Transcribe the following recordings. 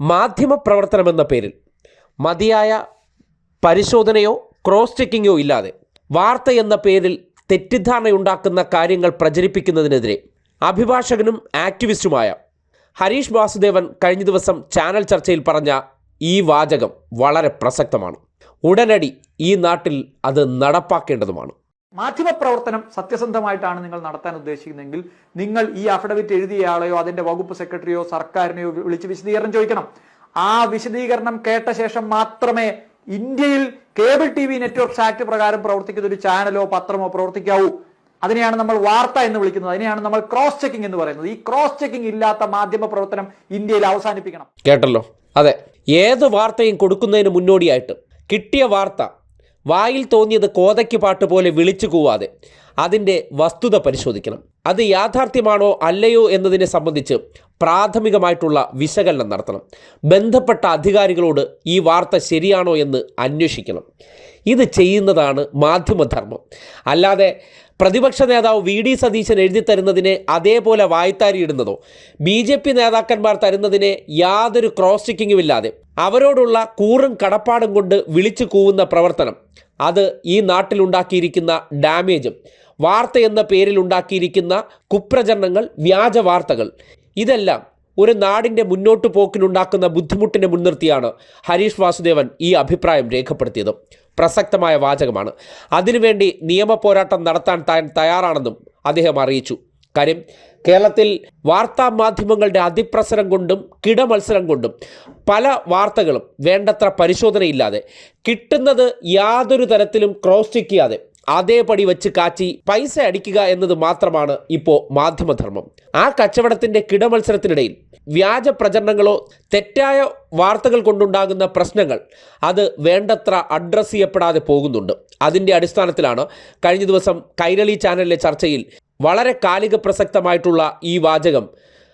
മാധ്യമപ്രവർത്തനമെന്ന പേരിൽ. മതിയായ പരിശോധനയോ ക്രോസ് ചെക്കിങ്ങോ ഇല്ലാതെ വാർത്ത എന്ന പേരിൽ തെറ്റിദ്ധാരണയുണ്ടാക്കുന്ന കാര്യങ്ങൾ പ്രചരിപ്പിക്കുന്നതിനെതിരെ അഭിഭാഷകനും ആക്ടിവിസ്റ്റുമായ ഹരീഷ് വാസുദേവൻ കഴിഞ്ഞ ദിവസം ചാനൽ ചർച്ചയിൽ പറഞ്ഞ ഈ വാചകം വളരെ പ്രസക്തമാണ്. ഉടനടി ഈ നാട്ടിൽ അത് നടപ്പാക്കേണ്ടതുമാണ്. മാധ്യമപ്രവർത്തനം സത്യസന്ധമായിട്ടാണ് നിങ്ങൾ നടത്താൻ ഉദ്ദേശിക്കുന്നതെങ്കിൽ നിങ്ങൾ ഈ അഫിഡവിറ്റ് എഴുതിയയാളെയോ അതിന്റെ വകുപ്പ് സെക്രട്ടറിയോ സർക്കാരിനെയോ വിളിച്ച് വിശദീകരണം ചോദിക്കണം. ആ വിശദീകരണം കേട്ട ശേഷം മാത്രമേ ഇന്ത്യയിൽ cable T V networks act പ്രകാരം പ്രവർത്തിക്കുന്ന ഒരു ചാനലോ പത്രമോ പ്രവർത്തിക്കാവൂ. അതിനെയാണ് നമ്മൾ വാർത്ത എന്ന് വിളിക്കുന്നത്. അതിനെയാണ് നമ്മൾ ക്രോസ് ചെക്കിംഗ് എന്ന് പറയുന്നത്. ഈ ക്രോസ് ചെക്കിംഗ് ഇല്ലാത്ത മാധ്യമ പ്രവർത്തനം ഇന്ത്യയിൽ അവസാനിപ്പിക്കണം. കേട്ടല്ലോ. അതെ. ഏത് വാർത്തയും കൊടുക്കുന്നതിന് മുന്നോടിയായിട്ട് കിട്ടിയ വാർത്ത വായിൽ തോന്നിയത് കോതയ്ക്ക് പാട്ട് പോലെ വിളിച്ചു കൂവാതെ. അതിന്റെ വസ്തുത പരിശോധിക്കണം. അത് യാഥാർത്ഥ്യമാണോ അല്ലയോ എന്നതിനെ സംബന്ധിച്ച് പ്രാഥമികമായിട്ടുള്ള വിശകലനം നടത്തണം. ബന്ധപ്പെട്ട അധികാരികളോട് ഈ വാർത്ത ശരിയാണോ എന്ന് അന്വേഷിക്കണം. ഇത് ചെയ്യുന്നതാണ് മാധ്യമധർമ്മം. അല്ലാതെ പ്രതിപക്ഷ നേതാവ് വി ഡി സതീശൻ എഴുതി തരുന്നതിനെ അതേപോലെ വായ്ത്താരിയിടുന്നതോ ബി ജെ പി നേതാക്കന്മാർ തരുന്നതിനെ യാതൊരു ക്രോസ് ചെക്കിങ്ങും ഇല്ലാതെ അവരോടുള്ള കൂറും കടപ്പാടും കൊണ്ട് വിളിച്ചു കൂവുന്ന പ്രവർത്തനം അത് ഈ നാട്ടിലുണ്ടാക്കിയിരിക്കുന്ന ഡാമേജും വാർത്ത എന്ന പേരിൽ ഉണ്ടാക്കിയിരിക്കുന്ന കുപ്രചരണങ്ങൾ വ്യാജ വാർത്തകൾ ഇതെല്ലാം ഒരു നാടിന്റെ മുന്നോട്ട് പോക്കിനുണ്ടാക്കുന്ന ബുദ്ധിമുട്ടിനെ മുൻനിർത്തിയാണ് ഹരീഷ് വാസുദേവൻ ഈ അഭിപ്രായം രേഖപ്പെടുത്തിയത്. പ്രസക്തമായ വാചകമാണ്. അതിനുവേണ്ടി നിയമ പോരാട്ടം നടത്താൻ താൻ തയ്യാറാണെന്നും അദ്ദേഹം അറിയിച്ചു. കാര്യം കേരളത്തിൽ വാർത്താ മാധ്യമങ്ങളുടെ അതിപ്രസരം കൊണ്ടും കിടമത്സരം കൊണ്ടും പല വാർത്തകളും വേണ്ടത്ര പരിശോധനയില്ലാതെ കിട്ടുന്നത് യാതൊരു തരത്തിലും ക്രോസ് ചെക്ക് ചെയ്യാതെ അതേപടി വെച്ച് കാച്ചി പൈസ അടിക്കുക എന്നത് മാത്രമാണ് ഇപ്പോൾ മാധ്യമധർമ്മം. ആ കച്ചവടത്തിന്റെ കിടമത്സരത്തിനിടയിൽ വ്യാജ പ്രചരണങ്ങളോ തെറ്റായ വാർത്തകൾ കൊണ്ടുണ്ടാകുന്ന പ്രശ്നങ്ങൾ അത് വേണ്ടത്ര അഡ്രസ്സ് ചെയ്യപ്പെടാതെ പോകുന്നുണ്ട്. അതിന്റെ അടിസ്ഥാനത്തിലാണ് കഴിഞ്ഞ ദിവസം കൈരളി ചാനലിലെ ചർച്ചയിൽ വളരെ കാലിക പ്രസക്തമായിട്ടുള്ള ഈ വാചകം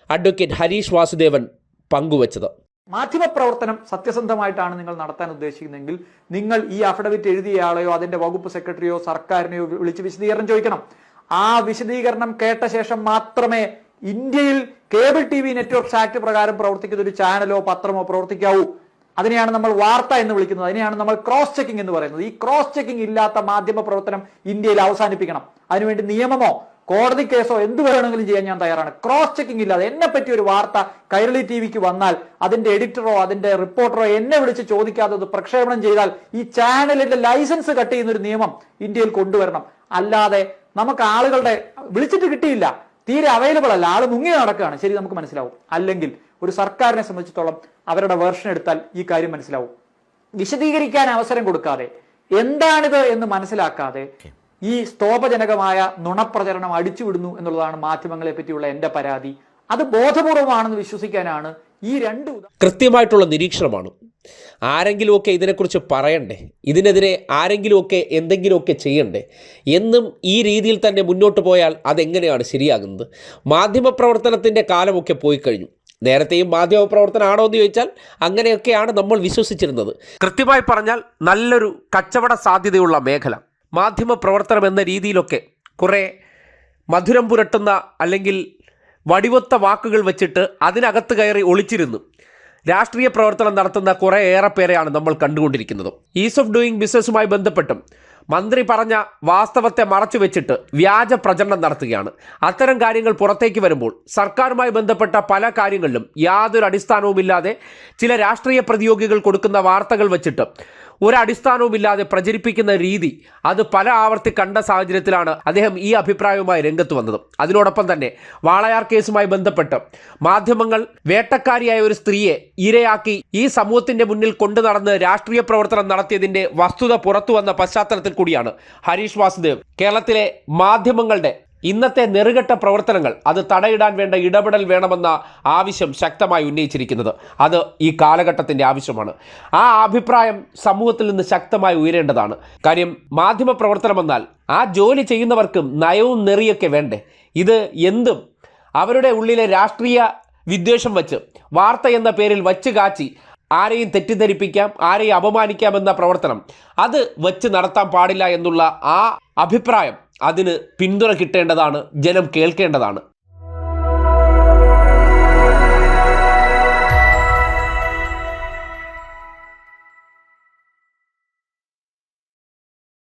അഡ്വക്കേറ്റ് ഹരീഷ് വാസുദേവൻ പങ്കുവച്ചത്. മാധ്യമപ്രവർത്തനം സത്യസന്ധമായിട്ടാണ് നിങ്ങൾ നടത്താൻ ഉദ്ദേശിക്കുന്നതെങ്കിൽ നിങ്ങൾ ഈ അഫിഡവിറ്റ് എഴുതിയയാളെയോ അതിന്റെ വകുപ്പ് സെക്രട്ടറിയോ സർക്കാരിനെയോ വിളിച്ച് വിശദീകരണം ചോദിക്കണം. ആ വിശദീകരണം കേട്ട ശേഷം മാത്രമേ ഇന്ത്യയിൽ cable T V networks act പ്രകാരം പ്രവർത്തിക്കുന്ന ഒരു ചാനലോ പത്രമോ പ്രവർത്തിക്കാവൂ. അതിനെയാണ് നമ്മൾ വാർത്ത എന്ന് വിളിക്കുന്നത്. അതിനെയാണ് നമ്മൾ ക്രോസ് ചെക്കിംഗ് എന്ന് പറയുന്നത്. ഈ ക്രോസ് ചെക്കിംഗ് ഇല്ലാത്ത മാധ്യമ പ്രവർത്തനം ഇന്ത്യയിൽ അവസാനിപ്പിക്കണം. അതിനുവേണ്ടി നിയമമോ കോടതി കേസോ എന്ത് വേണമെങ്കിലും ചെയ്യാൻ ഞാൻ തയ്യാറാണ്. ക്രോസ് ചെക്കിംഗ് ഇല്ലാതെ എന്നെ പറ്റി ഒരു വാർത്ത കൈരളി ടി വിക്ക് വന്നാൽ അതിന്റെ എഡിറ്ററോ അതിന്റെ റിപ്പോർട്ടറോ എന്നെ വിളിച്ച് ചോദിക്കാത്തത് പ്രക്ഷേപണം ചെയ്താൽ ഈ ചാനലിന്റെ ലൈസൻസ് കട്ട് ചെയ്യുന്ന ഒരു നിയമം ഇന്ത്യയിൽ കൊണ്ടുവരണം. അല്ലാതെ നമുക്ക് ആളുകളുടെ വിളിച്ചിട്ട് കിട്ടിയില്ല. തീരെ അവൈലബിൾ അല്ല. ആൾ മുങ്ങി നടക്കുകയാണ്. ശരി നമുക്ക് മനസ്സിലാവും. അല്ലെങ്കിൽ ഒരു സർക്കാരിനെ സംബന്ധിച്ചിടത്തോളം അവരുടെ വേർഷൻ എടുത്താൽ ഈ കാര്യം മനസ്സിലാവും. വിശദീകരിക്കാൻ അവസരം കൊടുക്കാതെ എന്താണിത് എന്ന് മനസ്സിലാക്കാതെ ഈ സ്തോപജനകമായ നുണപ്രചരണം അടിച്ചുവിടുന്നു എന്നുള്ളതാണ് മാധ്യമങ്ങളെ പറ്റിയുള്ള എന്റെ പരാതി. അത് ബോധപൂർവമാണെന്ന് വിശ്വസിക്കാനാണ് ഈ രണ്ട് കൃത്യമായിട്ടുള്ള നിരീക്ഷണമാണ്. ആരെങ്കിലുമൊക്കെ ഇതിനെക്കുറിച്ച് പറയണ്ടേ? ഇതിനെതിരെ ആരെങ്കിലുമൊക്കെ എന്തെങ്കിലുമൊക്കെ ചെയ്യണ്ടേ? എന്നും ഈ രീതിയിൽ തന്നെ മുന്നോട്ട് പോയാൽ അതെങ്ങനെയാണ് ശരിയാകുന്നത്? മാധ്യമപ്രവർത്തനത്തിന്റെ കാലമൊക്കെ പോയി കഴിഞ്ഞു നേരത്തെയും മാധ്യമപ്രവർത്തനമാണോ എന്ന് ചോദിച്ചാൽ അങ്ങനെയൊക്കെയാണ് നമ്മൾ വിശ്വസിച്ചിരുന്നത്. കൃത്യമായി പറഞ്ഞാൽ നല്ലൊരു കച്ചവട സാധ്യതയുള്ള മേഖല. മാധ്യമപ്രവർത്തനം എന്ന രീതിയിലൊക്കെ കുറേ മധുരം പുരട്ടുന്ന അല്ലെങ്കിൽ വടിവൊത്ത വാക്കുകൾ വെച്ചിട്ട് അതിനകത്ത് കയറി ഒളിച്ചിരുന്നു. രാഷ്ട്രീയ പ്രവർത്തനം നടത്തുന്ന കുറേ ഏറെ പേരെയാണ് നമ്മൾ കണ്ടുകൊണ്ടിരിക്കുന്നത്. ഈസ് ഓഫ് ഡൂയിങ് ബിസിനസ്സുമായി ബന്ധപ്പെട്ടും മന്ത്രി പറഞ്ഞ വാസ്തവത്തെ മറച്ചു വെച്ചിട്ട് വ്യാജ പ്രചരണം നടത്തുകയാണ്. അത്തരം കാര്യങ്ങൾ പുറത്തേക്ക് വരുമ്പോൾ സർക്കാരുമായി ബന്ധപ്പെട്ട പല കാര്യങ്ങളിലും യാതൊരു അടിസ്ഥാനവുമില്ലാതെ ചില രാഷ്ട്രീയ പ്രതിയോഗികൾ കൊടുക്കുന്ന വാർത്തകൾ വെച്ചിട്ട് ഒരടിസ്ഥാനവുമില്ലാതെ പ്രചരിപ്പിക്കുന്ന രീതി അത് പല ആവർത്തി കണ്ട സാഹചര്യത്തിലാണ് അദ്ദേഹം ഈ അഭിപ്രായവുമായി രംഗത്ത് വന്നത്. അതിനോടൊപ്പം തന്നെ വാളയാർ കേസുമായി ബന്ധപ്പെട്ട് മാധ്യമങ്ങൾ വേട്ടക്കാരിയായ ഒരു സ്ത്രീയെ ഇരയാക്കി ഈ സമൂഹത്തിന്റെ മുന്നിൽ കൊണ്ടു നടന്ന് രാഷ്ട്രീയ പ്രവർത്തനം നടത്തിയതിന്റെ വസ്തുത പുറത്തു വന്ന പശ്ചാത്തലത്തിൽ കൂടിയാണ് ഹരീഷ് വാസുദേവ്. കേരളത്തിലെ മാധ്യമങ്ങളുടെ ഇന്നത്തെ നെറുകെട്ട പ്രവർത്തനങ്ങൾ അത് തടയിടാൻ വേണ്ട ഇടപെടൽ വേണമെന്ന ആവശ്യം ശക്തമായി ഉന്നയിച്ചിരിക്കുന്നത്. അത് ഈ കാലഘട്ടത്തിന്റെ ആവശ്യമാണ്. ആ അഭിപ്രായം സമൂഹത്തിൽ നിന്ന് ശക്തമായി ഉയരേണ്ടതാണ്. കാര്യം മാധ്യമ പ്രവർത്തനം എന്നാൽ ആ ജോലി ചെയ്യുന്നവർക്കും നയവും നെറിയൊക്കെ വേണ്ടേ? ഇത് എന്തും അവരുടെ ഉള്ളിലെ രാഷ്ട്രീയ വിദ്വേഷം വച്ച് വാർത്ത എന്ന പേരിൽ വച്ച് കാച്ചി ആരെയും തെറ്റിദ്ധരിപ്പിക്കാം ആരെയും അപമാനിക്കാം എന്ന പ്രവർത്തനം അത് വച്ച് നടത്താൻ പാടില്ല എന്നുള്ള ആ അഭിപ്രായം അതിന് പിന്തുണ കിട്ടേണ്ടതാണ് ജനം കേൾക്കേണ്ടതാണ്.